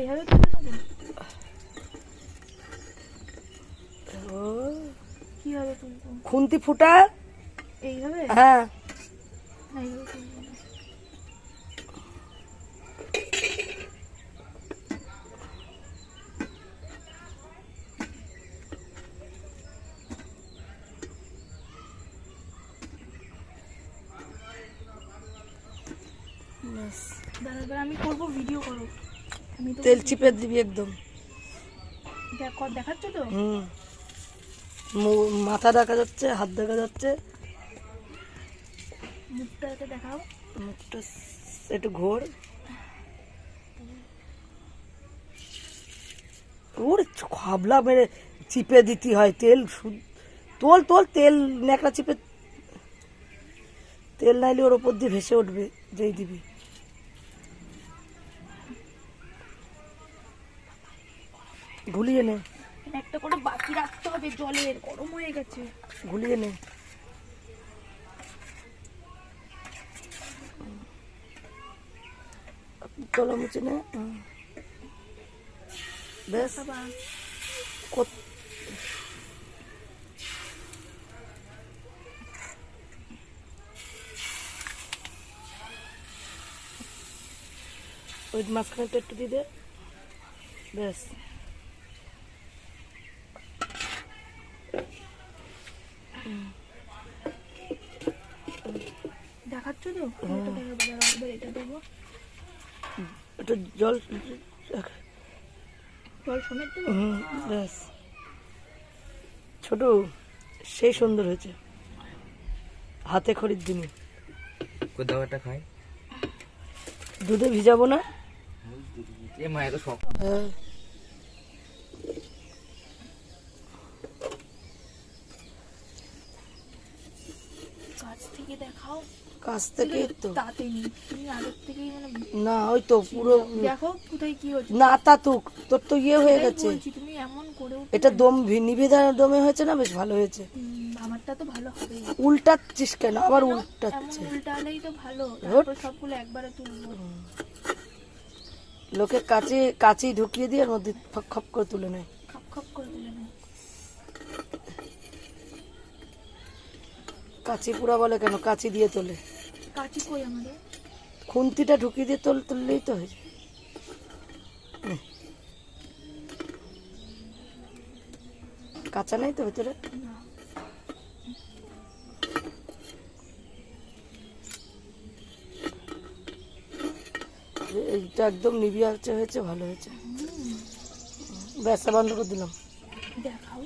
এইভাবে তুলে নেব? কীভাবে তুলবো খুন্তি ফুটা? এইভাবে? হ্যাঁ। ব্যাস। এবার আমি করব ভিডিও করো। তেল চিপে দিবি একদম। দেখাচ্ছ তো? হুম। মাথা দেখা যাচ্ছে হাত দেখা যাচ্ছে। দেখাও। মুখটা একটু ঘোর। ওর খাবলা মেরে চিপে দিতে হয় তেল তোল তোল তেল ন্যাকড়া চিপে তেল নাইলে ওর ওপর দিয়ে ভেসে উঠবে যেই দিবি। ঘুলিয়ে নে। একটা করে বাকি রাখতে হবে জলের। গরম হয়ে গেছে। ঘুলিয়ে নে। তলা মুছে নে। বেশ কত- ওই মাঝখানেটা একটু দিয়ে দে। ব্যাস দেখাচ্ছ তো এটা একটু জল জল সমেত ব্যাস। ছোট সেই সুন্দর হয়েছে। হাতে খড়ির দিনই কই দাওয়াটা খাই। দুধে ভিজাবো না? এ মা এত শখ হ্যাঁ। কাছ থেকে দেখাও। কাছ থেকে তো। তাতে নি তুমি আগের থেকেই মানে না ওই তো পুরো দেখো কোথায় কি হচ্ছে। না তাতুক তোর তো ইয়ে হয়ে গেছে। তুমি এমন করে এটা দম নিবেদন দমে হয়েছে না? বেশ ভালো হয়েছে। আমারটা তো ভালো হবে। উল্টাচ্ছিস কেন? আবার উল্টাচ্ছে উল্টালেই তো ভালো। তারপর সবগুলো একবারে তুলবো। লোকে কাছে কাছেই ঢুকিয়ে দিয়ে এর মধ্যে খপ খপ করে তুলে নেয়। খপ খপ করে তুলে নাও কাচি পুরা বলে কেন? কাচি দিয়ে তোলে। কাচি কই আমাদের? খুন্তিটা ঢুকিয়ে দিয়ে তোল তুললেই তো হয়ে যায় কাঁচা নেই তো ভেতরে? এইটা একদম নিবিয়া হয়েছে ভালো হয়েছে। ব্যাসা বন্ধ করে দিলাম। দেখাও।